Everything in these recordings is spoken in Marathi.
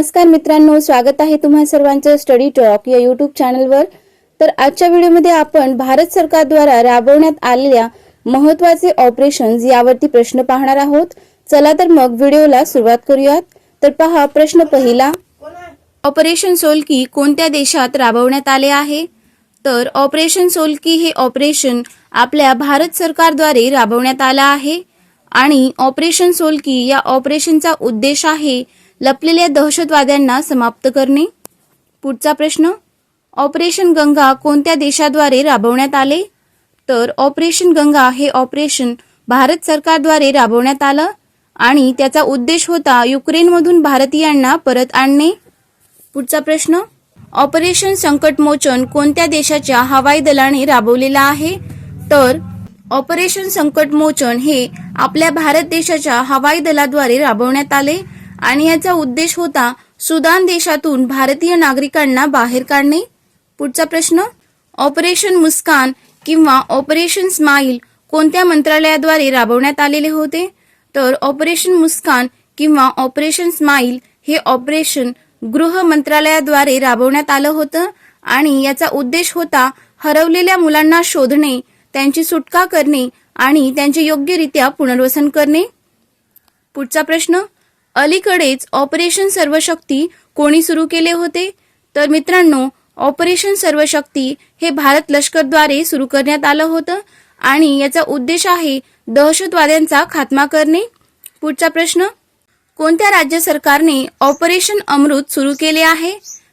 नमस्कार मित्रांनो स्वागत आहे तुम्हा सर्वांचं स्टडी टॉक या युट्यूब चॅनलवर तर आजच्या व्हिडिओमध्ये आपण भारत सरकारद्वारा राबवण्यात आलेल्या महत्त्वाचे ऑपरेशन्स यावरती प्रश्न पाहणार आहोत. चला तर मग व्हिडिओला सुरुवात करूयात. तर पहा प्रश्न पहिला. ऑपरेशन सोलकी कोणत्या देशात राबवण्यात आले आहे? तर ऑपरेशन सोलकी हे ऑपरेशन आपल्या भारत सरकारद्वारे राबवण्यात आलं आहे. आणि ऑपरेशन सोलकी या ऑपरेशनचा उद्देश आहे लपलेल्या दहशतवाद्यांना समाप्त करणे. पुढचा प्रश्न ऑपरेशन गंगा कोणत्या देशाद्वारे राबवण्यात आले? तर ऑपरेशन गंगा हे ऑपरेशन भारत सरकारद्वारे राबवण्यात आलं आणि त्याचा उद्देश होता युक्रेनमधून भारतीयांना परत आणणे. पुढचा प्रश्न ऑपरेशन संकटमोचन कोणत्या देशाच्या हवाई दलाने राबवलेला आहे? तर ऑपरेशन संकटमोचन हे आपल्या भारत देशाच्या हवाई दलाद्वारे राबवण्यात आले आणि याचा उद्देश होता सुदान देशातून भारतीय नागरिकांना बाहेर काढणे? पुढचा प्रश्न ऑपरेशन मुस्कान किंवा ऑपरेशन स्माईल कोणत्या मंत्रालयाद्वारे राबवण्यात आलेले होते? तर ऑपरेशन मुस्कान किंवा ऑपरेशन स्माईल हे ऑपरेशन गृह मंत्रालयाद्वारे राबवण्यात आलं होतं आणि याचा उद्देश होता हरवलेल्या मुलांना शोधणे त्यांची सुटका करणे आणि त्यांचे योग्यरित्या पुनर्वसन करणे? पुढचा प्रश्न अलीकडेच ऑपरेशन सर्वशक्ती कोणी सुरू केले होते? तर मित्रांनो ऑपरेशन सर्वशक्ती हे भारत लष्करद्वारे सुरू करण्यात आलं होतं आणि याचा उद्देश आहे दहशतवाद्यांचा खात्मा करणे? पुढचा प्रश्न कोणत्या राज्य सरकारने ऑपरेशन अमृत सुरू केले आहे?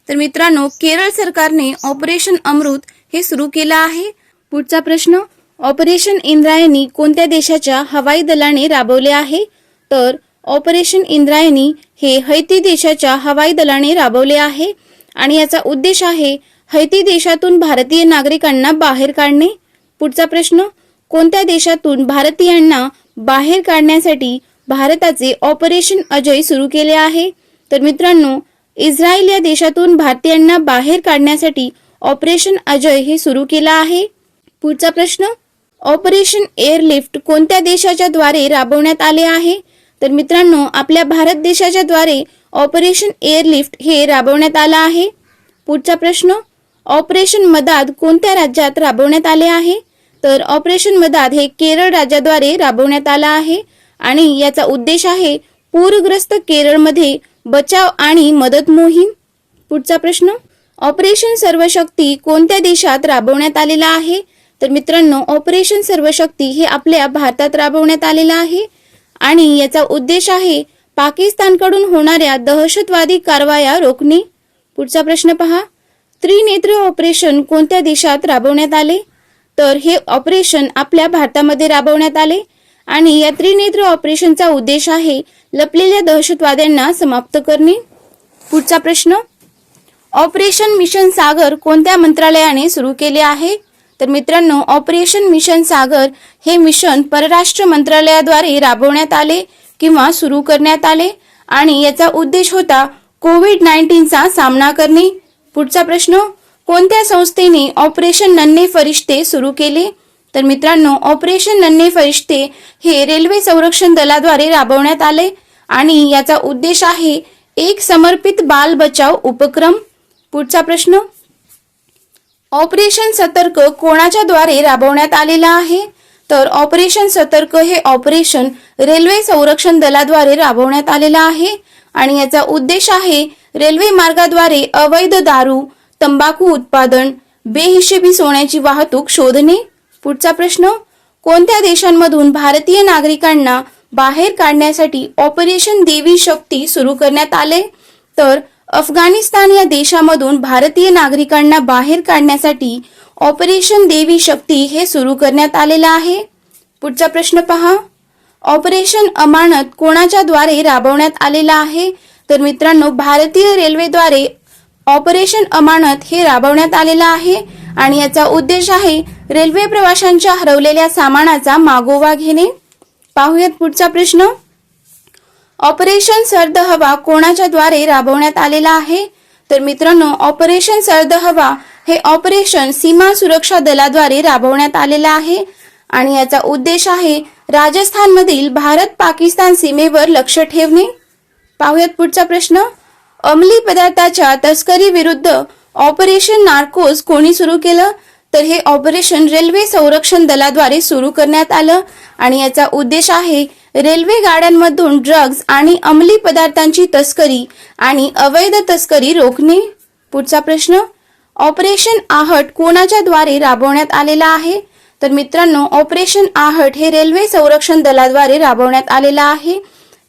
तर मित्रांनो केरळ सरकारने ऑपरेशन अमृत हे सुरू केलं आहे. पुढचा प्रश्न ऑपरेशन इंद्रायणी कोणत्या देशाच्या हवाई दलाने राबवले आहे? तर ऑपरेशन इंद्रायणी हे हैती देशाच्या हवाई दलाने राबवले आहे आणि याचा उद्देश आहे हैती देशातून भारतीय नागरिकांना बाहेर काढणे. पुढचा प्रश्न कोणत्या देशातून भारतीयांना बाहेर काढण्यासाठी भारताचे ऑपरेशन अजय सुरू केले आहे? तर मित्रांनो इस्रायल या देशातून भारतीयांना बाहेर काढण्यासाठी ऑपरेशन अजय हे सुरू केलं आहे. पुढचा प्रश्न ऑपरेशन एअरलिफ्ट कोणत्या देशाच्या द्वारे राबवण्यात आले आहे? तर मित्रांनो आपल्या भारत देशाच्या द्वारे ऑपरेशन एअरलिफ्ट हे राबवण्यात आलं आहे. पुढचा प्रश्न ऑपरेशन मदाद कोणत्या राज्यात राबवण्यात आले आहे? तर ऑपरेशन मदाद हे केरळ राज्याद्वारे राबवण्यात आलं आहे आणि याचा उद्देश आहे पूरग्रस्त केरळमध्ये बचाव आणि मदत मोहीम. पुढचा प्रश्न ऑपरेशन सर्वशक्ती कोणत्या देशात राबवण्यात आलेला आहे? तर मित्रांनो ऑपरेशन सर्वशक्ती हे आपल्या भारतात राबवण्यात आलेलं आहे. आणि याचा उद्देश आहे पाकिस्तानकडून होणाऱ्या दहशतवादी कारवाया रोखणे. पुढचा प्रश्न पहा. त्रिनेत्र ऑपरेशन कोणत्या देशात राबवण्यात आले? तर हे ऑपरेशन आपल्या भारतामध्ये राबवण्यात आले. आणि या त्रिनेत्र ऑपरेशनचा उद्देश आहे लपलेल्या दहशतवाद्यांना समाप्त करणे. पुढचा प्रश्न. ऑपरेशन मिशन सागर कोणत्या मंत्रालयाने सुरू केले आहे? तर मित्रांनो ऑपरेशन मिशन सागर हे मिशन परराष्ट्र मंत्रालयाद्वारे राबवण्यात आले किंवा सुरू करण्यात आले आणि याचा उद्देश होता कोविड नाईन्टीनचा सामना करणे. पुढचा प्रश्न कोणत्या संस्थेने ऑपरेशन नन्हे फरिश्ते सुरू केले? तर मित्रांनो ऑपरेशन नन्हे फरिश्ते हे रेल्वे संरक्षण दलाद्वारे राबवण्यात आले आणि याचा उद्देश आहे एक समर्पित बाल बचाव उपक्रम. पुढचा प्रश्न ऑपरेशन सतर्क कोणाच्या द्वारे राबवण्यात आलेला आहे? तर ऑपरेशन सतर्क हे ऑपरेशन रेल्वे संरक्षण दलाद्वारे राबवण्यात आलेलं आहे आणि याचा उद्देश आहे रेल्वे मार्गाद्वारे अवैध दारू तंबाखू उत्पादन बेहिशेबी सोन्याची वाहतूक शोधणे? पुढचा प्रश्न कोणत्या देशांमधून भारतीय नागरिकांना बाहेर काढण्यासाठी ऑपरेशन देवी शक्ती सुरू करण्यात आले? तर अफगाणिस्तान या देशामधून भारतीय नागरिकांना बाहेर काढण्यासाठी ऑपरेशन देवी शक्ती हे सुरू करण्यात आलेलं आहे. पुढचा प्रश्न पहा. ऑपरेशन अमानत कोणाच्या द्वारे राबवण्यात आलेला आहे? तर मित्रांनो भारतीय रेल्वेद्वारे ऑपरेशन अमानत हे राबवण्यात आलेलं आहे आणि याचा उद्देश आहे रेल्वे प्रवाशांच्या हरवलेल्या सामानाचा मागोवा घेणे. पाहूयात पुढचा प्रश्न. ऑपरेशन सर्द हवा कोणाच्या द्वारे राबवण्यात आलेला आहे? तर मित्रांनो ऑपरेशन सर्द हवा हे ऑपरेशन सीमा सुरक्षा दलाद्वारे राबवण्यात आलेलं आहे आणि याचा उद्देश आहे राजस्थानमधील भारत पाकिस्तान सीमेवर लक्ष ठेवणे. पाहुयात पुढचा प्रश्न. अंमली पदार्थाच्या तस्करी विरुद्ध ऑपरेशन नार्कोज कोणी सुरू केलं? तर हे ऑपरेशन रेल्वे संरक्षण दलाद्वारे सुरू करण्यात आलं आणि याचा उद्देश आहे रेल्वे गाड्यांमधून ड्रग्ज आणि अंमली पदार्थांची तस्करी आणि अवैध तस्करी रोखणे? पुढचा प्रश्न. ऑपरेशन आहट कोणाच्या द्वारे राबवण्यात आलेला आहे? तर मित्रांनो ऑपरेशन आहट हे रेल्वे संरक्षण दलाद्वारे राबवण्यात आलेला आहे.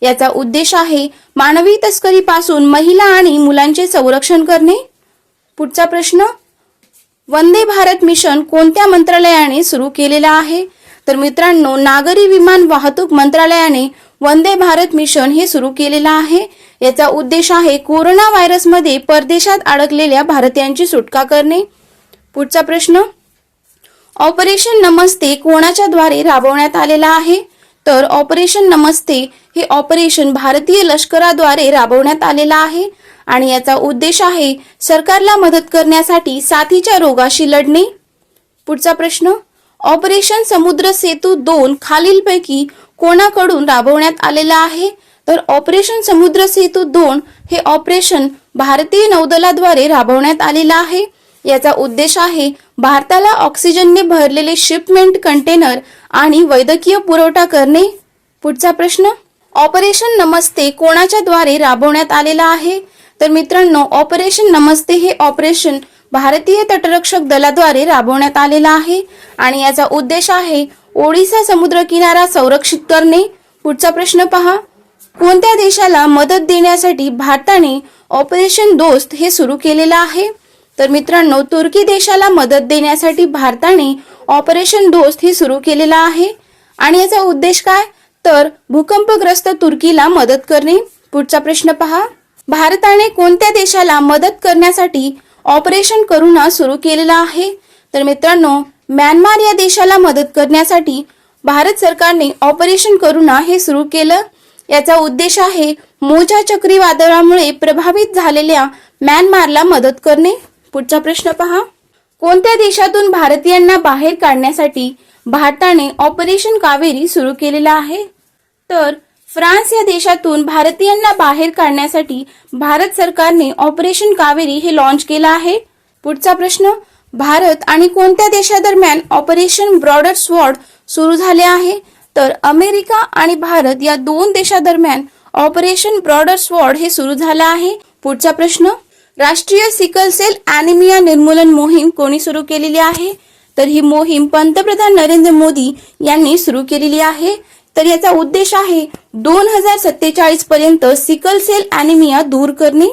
याचा उद्देश आहे मानवी तस्करीपासून महिला आणि मुलांचे संरक्षण करणे? पुढचा प्रश्न. वंदे भारत मिशन कोणत्या मंत्रालयाने सुरू केलेलं आहे? तर मित्रांनो नागरी विमान वाहतूक मंत्रालयाने वंदे भारत मिशन हे सुरू केलेलं आहे. याचा उद्देश आहे कोरोना व्हायरसमध्ये परदेशात अडकलेल्या भारतीयांची सुटका करणे. पुढचा प्रश्न ऑपरेशन नमस्ते कोणाच्या द्वारे राबवण्यात आलेला आहे? तर ऑपरेशन नमस्ते हे ऑपरेशन भारतीय लष्कराद्वारे राबवण्यात आलेलं आहे आणि याचा उद्देश आहे सरकारला मदत करण्यासाठी साथीच्या रोगाशी लढणे. पुढचा प्रश्न ऑपरेशन समुद्र सेतू दोन खालीलपैकी कोणाकडून राबवण्यात आलेला आहे? तर ऑपरेशन समुद्र सेतू दोन हे ऑपरेशन भारतीय नौदलाद्वारे राबवण्यात आलेलं आहे. याचा उद्देश आहे भारताला ऑक्सिजनने भरलेले शिपमेंट कंटेनर आणि वैद्यकीय पुरवठा करणे. पुढचा प्रश्न ऑपरेशन नमस्ते कोणाच्या द्वारे राबवण्यात आलेला आहे? तर मित्रांनो ऑपरेशन नमस्ते हे ऑपरेशन भारतीय तटरक्षक दलाद्वारे राबवण्यात आलेला आहे आणि याचा उद्देश आहे ओडिसा समुद्र किनारा संरक्षित करणे. पुढचा प्रश्न पहा. कोणत्या देशाला मदत देण्यासाठी भारताने ऑपरेशन दोस्त हे सुरू केलेलं आहे? तर मित्रांनो तुर्की देशाला मदत देण्यासाठी भारताने ऑपरेशन दोस्त हे सुरू केलेलं आहे. आणि याचा उद्देश काय? तर भूकंपग्रस्त तुर्कीला मदत करणे. पुढचा प्रश्न पहा. भारताने कोणत्या देशाला मदत करण्यासाठी ऑपरेशन करुणा सुरू केलेला आहे. तर मित्रांनो म्यानमार या देशाला मदत करण्यासाठी भारत सरकारने ऑपरेशन करुणा हे सुरू केलं. याचा उद्देश आहे मोजा चक्रीवादळामुळे प्रभावित झालेल्या म्यानमारला मदत करणे. पुढचा प्रश्न पहा. कोणत्या देशातून भारतीयांना बाहेर काढण्यासाठी भारताने ऑपरेशन कावेरी सुरू केलेलं आहे? तर फ्रान्स या देशातून भारतीयांना बाहेर काढण्यासाठी भारत सरकारने ऑपरेशन कावेरी हे लॉन्च केलं आहे. पुढचा प्रश्न भारत आणि कोणत्या देशादरम्यान ऑपरेशन ब्रॉडर स्वॉर्ड सुरू झाले आहे? तर अमेरिका आणि भारत या दोन देशादरम्यान ऑपरेशन ब्रॉडर स्वॉर्ड हे सुरू झालं आहे. पुढचा प्रश्न राष्ट्रीय सिकल सेल अॅनिमिया निर्मूलन मोहीम कोणी सुरू केलेली आहे? तर ही मोहीम पंतप्रधान नरेंद्र मोदी यांनी सुरू केलेली आहे. तर याचा उद्देश आहे दोन हजार सत्तेचाळीस पर्यंत सिकल सेल अॅनिमिया दूर करणे.